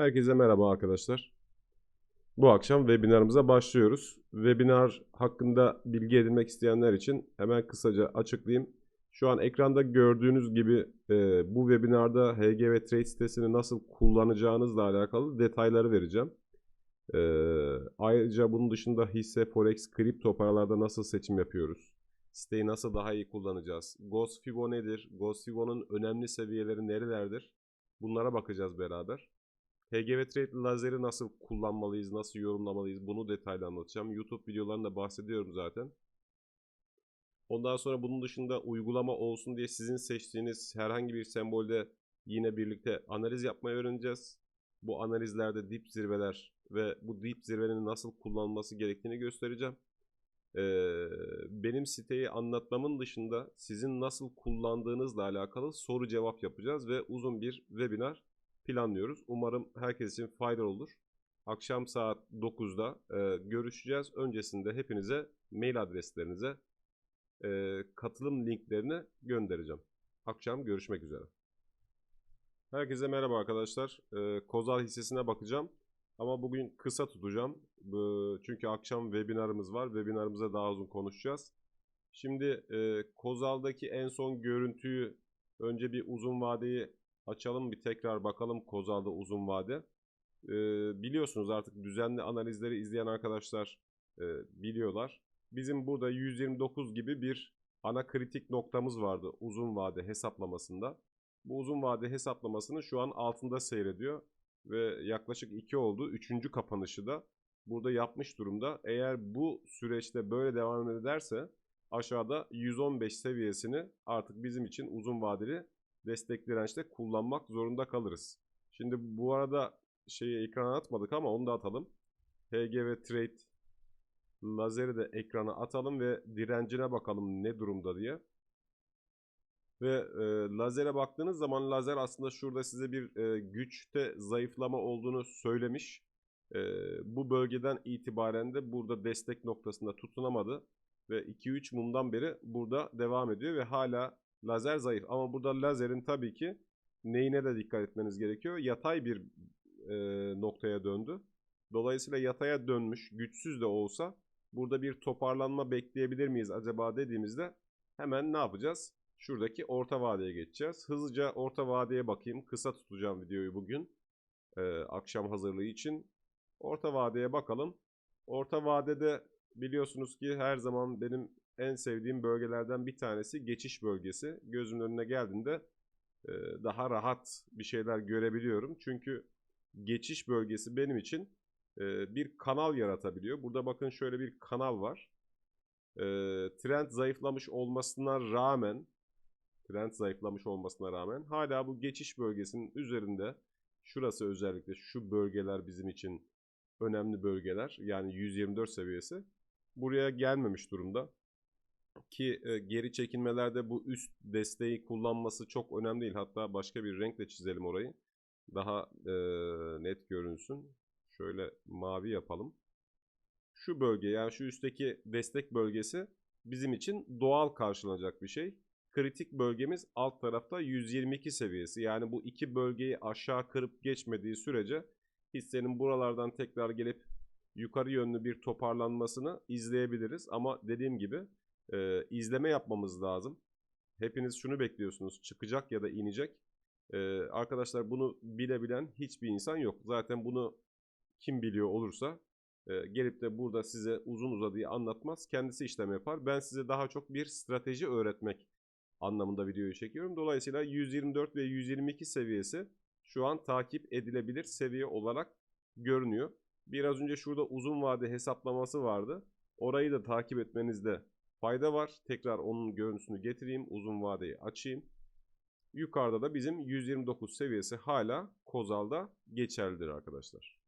Herkese merhaba arkadaşlar. Bu akşam webinarımıza başlıyoruz. Webinar hakkında bilgi edinmek isteyenler için hemen kısaca açıklayayım. Şu an ekranda gördüğünüz gibi e, bu webinarda HGV Trade sitesini nasıl kullanacağınızla alakalı detayları vereceğim. E, ayrıca bunun dışında hisse, forex, kripto paralarda nasıl seçim yapıyoruz? Siteyi nasıl daha iyi kullanacağız? Ghost Fibo nedir? Ghost Fibo'nun önemli seviyeleri nerelerdir? Bunlara bakacağız beraber. HGV Trade lazeri nasıl kullanmalıyız, nasıl yorumlamalıyız bunu detaylı anlatacağım. YouTube videolarında bahsediyorum zaten. Ondan sonra bunun dışında uygulama olsun diye sizin seçtiğiniz herhangi bir sembolde yine birlikte analiz yapmayı öğreneceğiz. Bu analizlerde dip zirveler ve bu dip zirvenin nasıl kullanılması gerektiğini göstereceğim. Ee, benim siteyi anlatmamın dışında sizin nasıl kullandığınızla alakalı soru cevap yapacağız ve uzun bir webinar planlıyoruz. Umarım herkes için faydalı olur. Akşam saat 9'da e, görüşeceğiz. Öncesinde hepinize mail adreslerinize e, katılım linklerini göndereceğim. Akşam görüşmek üzere. Herkese merhaba arkadaşlar. E, Kozal hissesine bakacağım. Ama bugün kısa tutacağım. Bu- Çünkü akşam webinarımız var. Webinarımıza daha uzun konuşacağız. Şimdi e, Kozal'daki en son görüntüyü önce bir uzun vadeyi açalım bir tekrar bakalım Kozal'da uzun vade. Ee, biliyorsunuz artık düzenli analizleri izleyen arkadaşlar e, biliyorlar. Bizim burada 129 gibi bir ana kritik noktamız vardı uzun vade hesaplamasında. Bu uzun vade hesaplamasının şu an altında seyrediyor ve yaklaşık 2 oldu. Üçüncü kapanışı da burada yapmış durumda. Eğer bu süreçte böyle devam ederse aşağıda 115 seviyesini artık bizim için uzun vadeli destek dirençte kullanmak zorunda kalırız. Şimdi bu arada şeyi ekrana atmadık ama onu da atalım. HGV Trade lazeri de ekrana atalım ve direncine bakalım ne durumda diye. Ve e, lazere baktığınız zaman lazer aslında şurada size bir e, güçte zayıflama olduğunu söylemiş. E, bu bölgeden itibaren de burada destek noktasında tutunamadı. Ve 2-3 mumdan beri burada devam ediyor ve hala Lazer zayıf ama burada lazerin tabii ki neyine de dikkat etmeniz gerekiyor. Yatay bir e, noktaya döndü. Dolayısıyla yataya dönmüş güçsüz de olsa burada bir toparlanma bekleyebilir miyiz acaba dediğimizde hemen ne yapacağız? Şuradaki orta vadeye geçeceğiz. Hızlıca orta vadeye bakayım. Kısa tutacağım videoyu bugün. e, akşam hazırlığı için. Orta vadeye bakalım. Orta vadede biliyorsunuz ki her zaman benim en sevdiğim bölgelerden bir tanesi geçiş bölgesi. Gözümün önüne geldiğinde e, daha rahat bir şeyler görebiliyorum. Çünkü geçiş bölgesi benim için e, bir kanal yaratabiliyor. Burada bakın şöyle bir kanal var. E, trend zayıflamış olmasına rağmen trend zayıflamış olmasına rağmen hala bu geçiş bölgesinin üzerinde şurası özellikle şu bölgeler bizim için önemli bölgeler. Yani 124 seviyesi. Buraya gelmemiş durumda ki e, geri çekilmelerde bu üst desteği kullanması çok önemli değil. Hatta başka bir renkle çizelim orayı. Daha e, net görünsün. Şöyle mavi yapalım. Şu bölge yani şu üstteki destek bölgesi bizim için doğal karşılanacak bir şey. Kritik bölgemiz alt tarafta 122 seviyesi. Yani bu iki bölgeyi aşağı kırıp geçmediği sürece hissenin buralardan tekrar gelip yukarı yönlü bir toparlanmasını izleyebiliriz. Ama dediğim gibi e, izleme yapmamız lazım. Hepiniz şunu bekliyorsunuz. Çıkacak ya da inecek. E, arkadaşlar bunu bilebilen hiçbir insan yok. Zaten bunu kim biliyor olursa e, gelip de burada size uzun uzadığı anlatmaz. Kendisi işlem yapar. Ben size daha çok bir strateji öğretmek anlamında videoyu çekiyorum. Dolayısıyla 124 ve 122 seviyesi şu an takip edilebilir seviye olarak görünüyor. Biraz önce şurada uzun vade hesaplaması vardı. Orayı da takip etmenizde fayda var. Tekrar onun görüntüsünü getireyim. Uzun vadeyi açayım. Yukarıda da bizim 129 seviyesi hala Kozal'da geçerlidir arkadaşlar.